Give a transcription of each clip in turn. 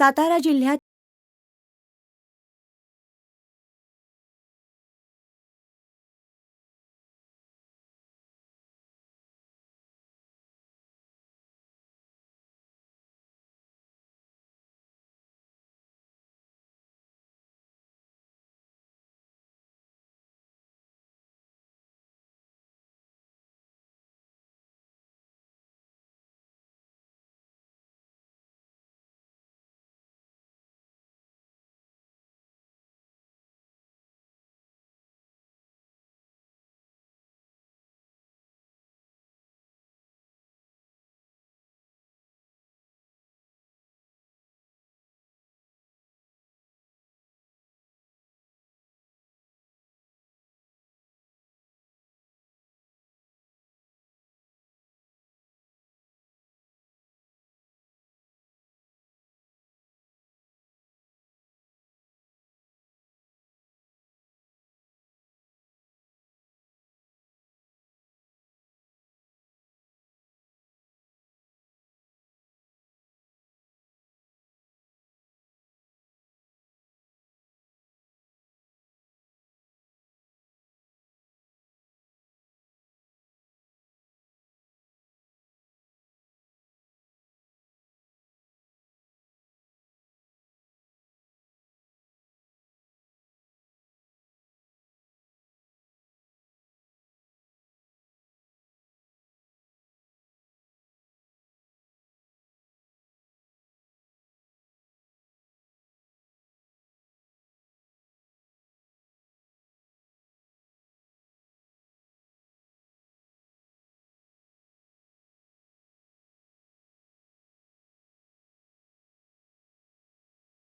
सातारा जिल्ह्यात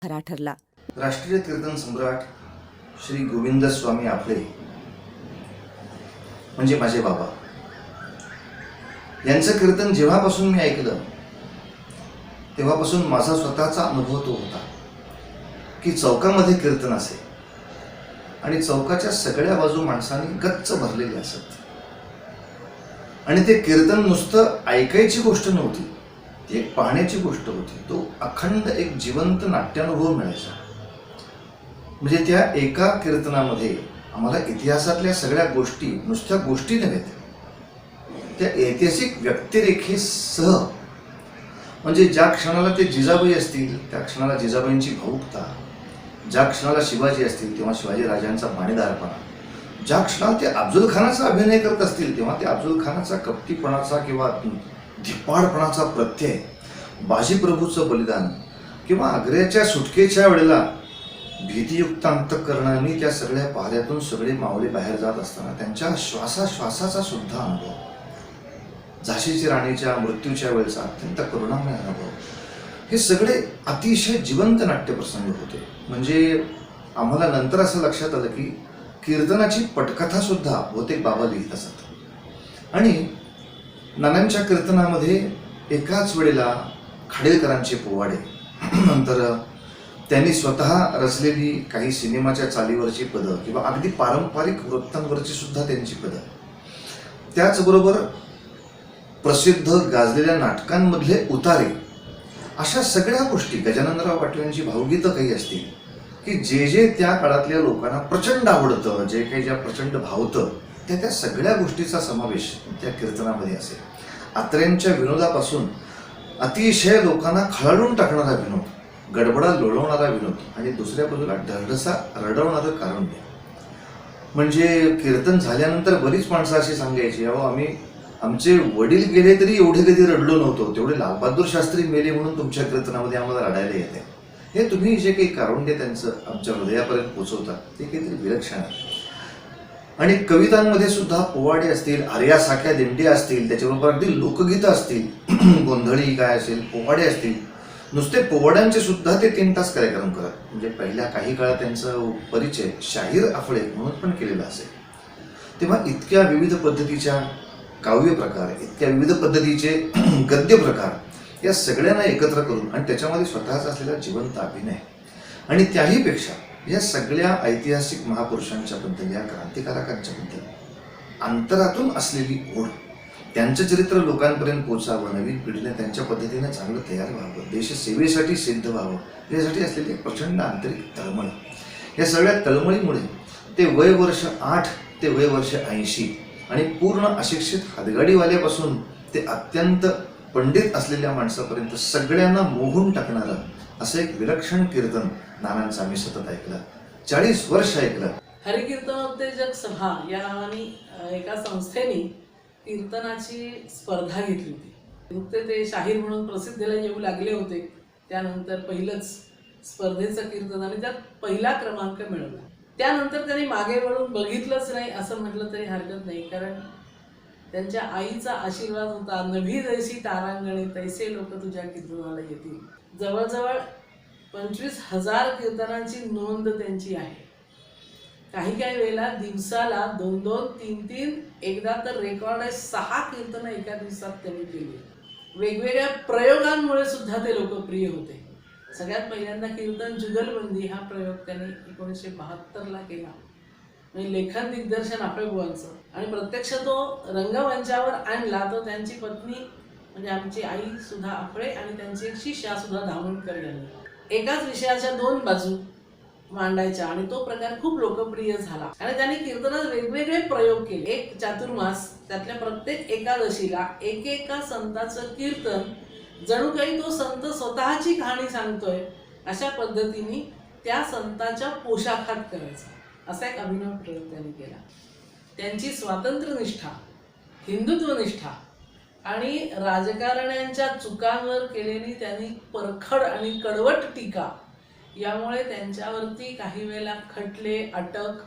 खरा ठरला. राष्ट्रीय कीर्तन सम्राट श्री गोविंद स्वामी आपले म्हणजे माझे बाबा. यांचं कीर्तन जेव्हापासून मी ऐकलं तेव्हापासून माझा स्वतःचा अनुभव तो होता की चौकामध्ये कीर्तन असे आणि चौकाच्या सगळ्या बाजू माणसांनी गच्च भरलेली असत. आणि ते कीर्तन नुसतं ऐकायची गोष्ट नव्हती. ती एक पाहण्याची गोष्ट होती. तो अखंड एक जिवंत नाट्यानुभव मिळायचा. म्हणजे त्या एका कीर्तनामध्ये आम्हाला इतिहासातल्या सगळ्या गोष्टी नुसत्या गोष्टी नव्हेत त्या. ऐतिहासिक व्यक्तिरेखेसह म्हणजे ज्या क्षणाला ते जिजाबाई असतील त्या क्षणाला जिजाबाईंची भावुकता ज्या क्षणाला शिवाजी असतील तेव्हा शिवाजी राजांचा पाणीदारपणा ज्या क्षणाला ते अफजल खानाचा अभिनय करत असतील तेव्हा ते अफजल खानाचा कपटीपणाचा किंवा धिप्पाडपणाचा प्रत्यय बाजीप्रभूचं बलिदान किंवा आग्र्याच्या सुटकेच्या वेळेला भीतीयुक्त अंतकरणाने त्या सगळ्या पाहऱ्यातून सगळे मावळे बाहेर जात असताना त्यांच्या श्वासाश्वासाचा सुद्धा अनुभव. झाशीची राणीच्या मृत्यूच्या वेळेचा अत्यंत करुणामय अनुभव. हे सगळे अतिशय जिवंत नाट्यप्रसंग होते. म्हणजे आम्हाला नंतर असं लक्षात आलं की कीर्तनाची पटकथा सुद्धा बहुतेक बाबा लिहित असत. आणि नानांच्या कीर्तनामध्ये एकाच वेळेला खाडेलकरांचे पोवाडे. नंतर त्यांनी स्वतः रचलेली काही सिनेमाच्या चालीवरची पदं किंवा अगदी पारंपरिक वृत्तांवरची सुद्धा त्यांची पदं. त्याचबरोबर प्रसिद्ध गाजलेल्या नाटकांमधले उतारे अशा सगळ्या गोष्टी गजाननराव पाटलांची भावगीतं काही असतील की जे जे त्या काळातल्या लोकांना प्रचंड आवडतं जे काही ज्या प्रचंड भावतं त्या त्या सगळ्या गोष्टीचा समावेश त्या कीर्तनामध्ये असेल. आत्र्यांच्या विनोदापासून अतिशय लोकांना खळाडून टाकणारा विनोद गडबडा लोळवणारा विनोद आणि दुसऱ्या बाजूला ढरढसा रडवणारं कारण म्हणजे कीर्तन झाल्यानंतर बरीच माणसं अशी सांगायची अहो आम्ही आमचे वडील गेले तरी एवढे कधी रडलो नव्हतो. तेवढे लालबहादूर शास्त्री मेले म्हणून तुमच्या कीर्तनामध्ये आम्हाला रडायला येते. हे तुम्ही जे काही कारुण्य त्यांचं आमच्या हृदयापर्यंत पोचवता ते काहीतरी विलक्षण आहे. आणि कवितांमध्ये सुद्धा पोवाडे असतील आर्या साख्या दिंड्या असतील त्याच्याबरोबर अगदी लोकगीतं असतील गोंधळी काय असेल पोवाडे असतील नुसते पोवाड्यांचे सुद्धा ते तीन तास कार्यक्रम करत. म्हणजे पहिल्या काही काळात त्यांचा परिचय शाहीर आफळे म्हणून पण केलेला असेल. तेव्हा इतक्या विविध पद्धतीच्या काव्य प्रकार इतक्या विविध पद्धतीचे गद्य प्रकार या सगळ्यांना एकत्र करून आणि त्याच्यामध्ये स्वतःचा असलेला जिवंत अभिनय. आणि त्याहीपेक्षा या सगळ्या ऐतिहासिक महापुरुषांच्या बद्दल या क्रांतिकारकांच्या बद्दल अंतरातून असलेली ओढ त्यांचं चरित्र लोकांपर्यंत पोचावं नवीन पिढीने त्यांच्या पद्धतीने चांगलं तयार व्हावं देशसेवेसाठी सिद्ध व्हावं यासाठी असलेली प्रचंड आंतरिक तळमळ. या सगळ्या तळमळीमुळे ते वय वर्ष आठ ते वय वर्ष ऐंशी आणि पूर्ण अशिक्षित हातगाडीवाल्यापासून ते अत्यंत पंडित असलेल्या माणसापर्यंत सगळ्यांना मोहून टाकणारं असं एक विलक्षण कीर्तन नानांचं आम्ही सतत ऐकलं. चाळीस वर्ष ऐकलं. हरिकीर्तनोत्तेजक सभा या नावाने एका संस्थेने कीर्तनाची स्पर्धा घेतली होती. नुकते ते शाहीर म्हणून प्रसिद्धीला येऊ लागले होते. त्यानंतर पहिलंच स्पर्धेचं कीर्तन आणि त्यात पहिला क्रमांक मिळवला. त्यानंतर त्यांनी मागे वळून बघितलंच नाही असं म्हटलं तरी हरकत नाही कारण त्यांच्या आईचा आशीर्वाद होता. नभी जैसी तारांगणे तैसे लोक तुझ्या कीर्तनाला येतील. जवळजवळ पंचवीस हजार कीर्तनांची नोंद त्यांची आहे. काही काही वेळेला दिवसाला दोन दोन तीन तीन एकदा तर रेकॉर्ड आहे सहा कीर्तनं एका दिवसात त्यांनी केली. वेगवेगळ्या प्रयोगांमुळे सुद्धा ते लोकप्रिय होते. सगळ्यात पहिल्यांदा कीर्तन जुगलबंदी हा प्रयोग त्यांनी एकोणीसशे बहात्तरला केला. म्हणजे लेखन दिग्दर्शन आपळेबुवांचं आणि प्रत्यक्ष तो रंगमंचावर आणला तो त्यांची पत्नी म्हणजे आमची आई सुद्धा आपळे आणि त्यांची एक शिष्या सुद्धा धावणकर यांनी. एकाच विषयाच्या दोन बाजू मांडायच्या आणि तो प्रकार खूप लोकप्रिय झाला. आणि त्यांनी कीर्तनात वेगवेगळे प्रयोग केले. एक चातुर्मास त्यातल्या प्रत्येक एकादशीला एकेका संताचं कीर्तन जणू काही तो संत स्वतःची कहाणी सांगतोय अशा पद्धतीने त्या संताच्या पोशाखात करायचा. असा एक अभिनव प्रयोग त्यांनी केला. त्यांची स्वातंत्र्यनिष्ठा हिंदुत्वनिष्ठा आणि राजकारण्यांच्या चुकांवर केलेली त्यांनी परखड आणि कडवट टीका. यामुळे त्यांच्यावरती काही वेळेला खटले अटक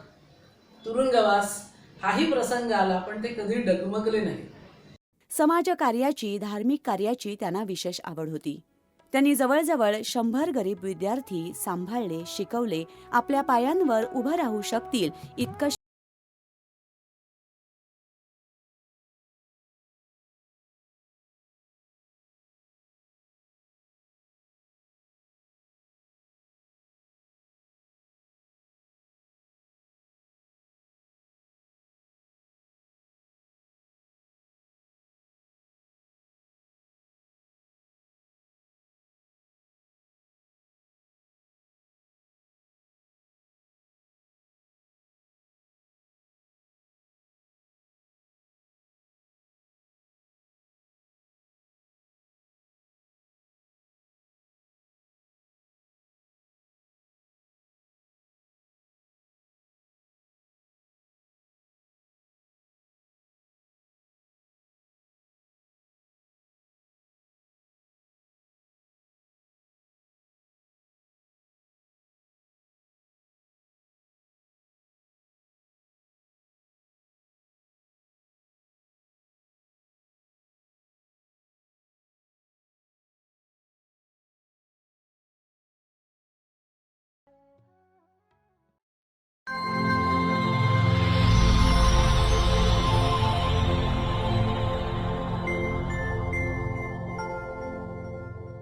तुरुंगवास हाही प्रसंग आला पण ते कधी डगमगले नाही. समाजकार्याची धार्मिक कार्याची त्यांना विशेष आवड होती. त्यांनी जवळजवळ शंभर गरीब विद्यार्थी सांभाळले शिकवले आपल्या पायांवर उभं राहू शकतील इतकं